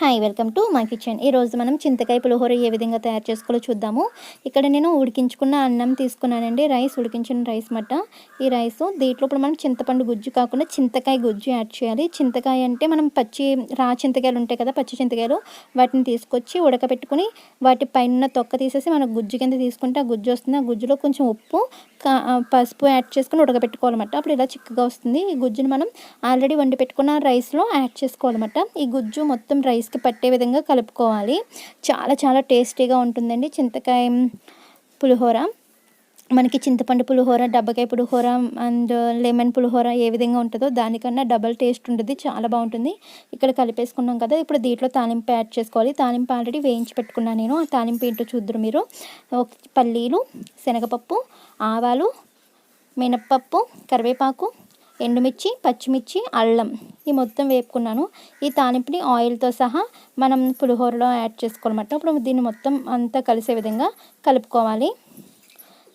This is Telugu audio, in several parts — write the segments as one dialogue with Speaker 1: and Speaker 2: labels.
Speaker 1: హాయ్ వెల్కమ్ టు మా కిచెన్ ఈరోజు మనం చింతకాయ పులిహోర ఏ విధంగా తయారు చేసుకోవాలో చూద్దాము. ఇక్కడ నేను ఉడికించుకున్న అన్నం తీసుకున్నానండి. రైస్ ఉడికించిన రైస్ మట ఈ రైస్ దీంట్లో ఇప్పుడు మనం చింతపండు గుజ్జు కాకుండా చింతకాయ గుజ్జు యాడ్ చేయాలి. చింతకాయ అంటే మనం పచ్చి రా చింతకాయలు ఉంటాయి కదా పచ్చి చింతకాయలు. వాటిని తీసుకొచ్చి ఉడకబెట్టుకుని వాటి పైన తొక్క తీసేసి మనం గుజ్జు కింద తీసుకుంటే ఆ గుజ్జు వస్తుంది. ఆ గుజ్జులో కొంచెం ఉప్పు పసుపు యాడ్ చేసుకుని ఉడకబెట్టుకోవాలన్నమాట అప్పుడు ఇలా చిక్కగా వస్తుంది. ఈ గుజ్జును మనం ఆల్రెడీ వండి పెట్టుకున్న రైస్లో యాడ్ చేసుకోవాలన్నమాట. ఈ గుజ్జు మొత్తం రైస్ రైస్కి పట్టే విధంగా కలుపుకోవాలి. చాలా చాలా టేస్టీగా ఉంటుందండి చింతకాయ పులిహోర. మనకి చింతపండు పులిహోర డబ్బకాయ పులిహోర అండ్ లెమన్ పులిహోర ఏ విధంగా ఉంటుందో దానికన్నా డబల్ టేస్ట్ ఉంటుంది. చాలా బాగుంటుంది. ఇక్కడ కలిపేసుకున్నాం కదా ఇప్పుడు దీంట్లో తాలింపు యాడ్ చేసుకోవాలి. తాలింపు ఆల్రెడీ వేయించి పెట్టుకున్నాను నేను. ఆ తాలింపు ఏంటో చూద్దరు మీరు. పల్లీలు శనగపప్పు ఆవాలు మినప్పప్పు కరివేపాకు ఎండుమిర్చి పచ్చిమిర్చి అల్లం ఈ మొత్తం వేపుకున్నాను. ఈ తాలింపుని ఆయిల్తో సహా మనం పులిహోరలో యాడ్ చేసుకోవాలన్నమాట. ఇప్పుడు దీన్ని మొత్తం అంతా కలిసే విధంగా కలుపుకోవాలి.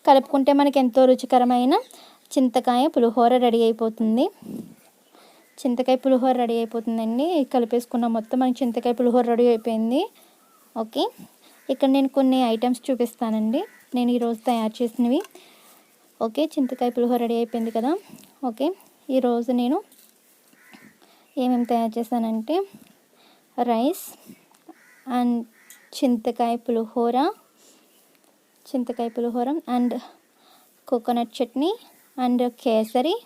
Speaker 1: కలుపుకుంటే మనకి ఎంతో రుచికరమైన చింతకాయ పులిహోర రెడీ అయిపోతుంది. చింతకాయ పులిహోర రెడీ అయిపోతుందండి. కలిపేసుకున్న మొత్తం మనకి చింతకాయ పులిహోర రెడీ అయిపోయింది. ఓకే. ఇక్కడ నేను కొన్ని ఐటమ్స్ చూపిస్తానండి. నేను ఈరోజు తయారు చేసినవి. ఓకే చింతకాయ పులిహోర రెడీ అయిపోయింది కదా. ఓకే. ఈరోజు నేను ఏమేమి తయారు చేశానంటే రైస్ అండ్ చింతకాయ పులిహోర చింతకాయ pulihora and coconut chutney and kesari.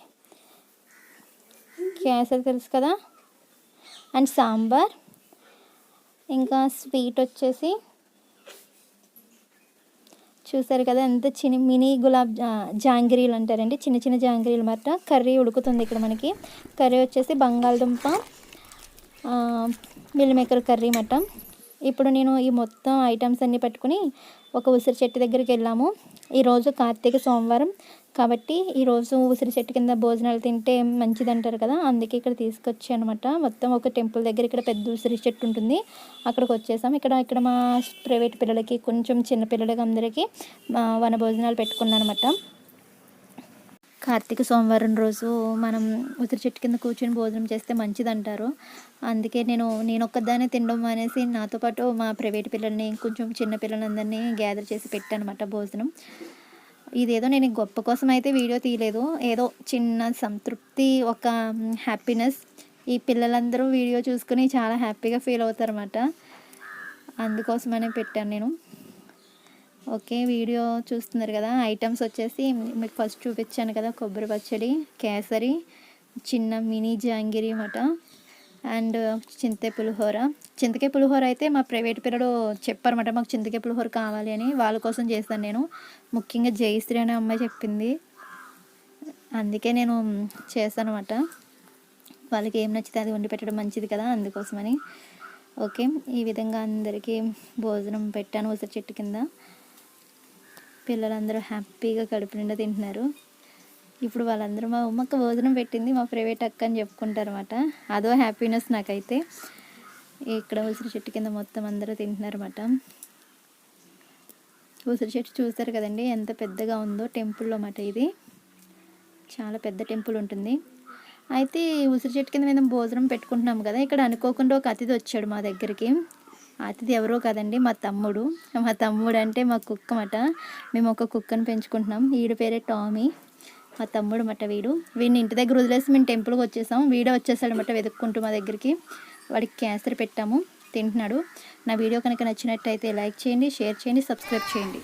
Speaker 1: Kesari తెలుసు కదా? అండ్ సాంబార్. ఇంకా స్వీట్ వచ్చేసి చూసారు కదా ఎంత చిన్న మినీ గులాబ్ జాంగిరీలు అంటారండి. చిన్న చిన్న జాంగిరీలు మాట కర్రీ ఉడుకుతుంది ఇక్కడ మనకి. కర్రీ వచ్చేసి బంగాళదుంప మిల్ మేకర్ కర్రీ మాట. ఇప్పుడు నేను ఈ మొత్తం ఐటమ్స్ అన్నీ పట్టుకుని ఒక ఉసిరి చెట్టు దగ్గరికి వెళ్ళాము. ఈరోజు కార్తీక సోమవారం. కాబట్టి ఈరోజు ఉసిరి చెట్టు కింద భోజనాలు తింటే మంచిది అంటారు కదా? అందుకే ఇక్కడ తీసుకొచ్చి అనమాట మొత్తం ఒక టెంపుల్ దగ్గర ఇక్కడ పెద్ద ఉసిరి చెట్టు ఉంటుంది. అక్కడికి వచ్చేసాం. ఇక్కడ ఇక్కడ మా ప్రైవేట్ పిల్లలకి కొంచెం చిన్న పిల్లలకి అందరికీ వన భోజనాలు పెట్టుకున్నాను అనమాట కార్తీక సోమవారం రోజు మనం ఉసిరి చెట్టు కింద కూర్చొని భోజనం చేస్తే మంచిది అంటారు అందుకే నేను నేను ఒక్కదానే తినడం అనేసి నాతో పాటు మా ప్రైవేట్ పిల్లల్ని కొంచెం చిన్న పిల్లలందరినీ గ్యాదర్ చేసి పెట్టానమాట భోజనం. ఇదేదో నేను గొప్ప కోసం అయితే వీడియో తీయలేదు. ఏదో చిన్న సంతృప్తి ఒక హ్యాపీనెస్ ఈ పిల్లలందరూ వీడియో చూసుకుని చాలా హ్యాపీగా ఫీల్ అవుతారన్నమాట. అందుకోసమనే పెట్టాను నేను. ఓకే వీడియో చూస్తున్నారు కదా. ఐటమ్స్ వచ్చేసి మీకు ఫస్ట్ చూపించాను కదా కొబ్బరి పచ్చడి కేసరి చిన్న మినీ జాంగిరి అన్నమాట. అండ్ చింతే పులిహోర. చింతకాయ పులిహోర అయితే మా ప్రైవేట్ పిల్లలు చెప్పారన్నమాట మాకు చింతకాయ పులిహోర కావాలి అని. వాళ్ళ కోసం చేస్తాను నేను. ముఖ్యంగా జయశ్రీ అనే అమ్మాయి చెప్పింది. అందుకే నేను చేస్తాను అనమాట వాళ్ళకి ఏం నచ్చితే అది వండి పెట్టడం మంచిది కదా అందుకోసమని. ఓకే ఈ విధంగా అందరికీ భోజనం పెట్టాను ఉసిరి చెట్టు కింద. పిల్లలందరూ హ్యాపీగా కడుపు నిండా తింటున్నారు. ఇప్పుడు వాళ్ళందరూ మా ఉమ్మక్క భోజనం పెట్టింది మా ప్రైవేట్ అక్క అని చెప్పుకుంటారు అనమాట అదో హ్యాపీనెస్ నాకైతే. ఇక్కడ ఉసిరి చెట్టు కింద మొత్తం అందరూ తింటున్నారు అనమాట ఉసిరి చెట్టు చూస్తారు కదండి ఎంత పెద్దగా ఉందో టెంపుల్లో అన్నమాట ఇది. చాలా పెద్ద టెంపుల్ ఉంటుంది. అయితే ఉసిరి చెట్టు కింద మేము భోజనం పెట్టుకుంటున్నాం కదా ఇక్కడ అనుకోకుండా ఒక అతిథి వచ్చాడు మా దగ్గరికి. అతిథి ఎవరో కదండి మా తమ్ముడు. మా తమ్ముడు అంటే మా కుక్క మాట మేము ఒక కుక్కను పెంచుకుంటున్నాం. వీడి పేరే టామీ. మా తమ్ముడు మట వీడు. వీడిని ఇంటి దగ్గర వదిలేసి మేము టెంపుల్కి వచ్చేసాం వీడే వచ్చేసాడనమాట వెతుక్కుంటూ మా దగ్గరికి. వాడికి క్యాన్సర్ పెట్టాము. తింటున్నాడు. నా వీడియో కనుక నచ్చినట్టయితే లైక్ చేయండి షేర్ చేయండి సబ్స్క్రైబ్ చేయండి.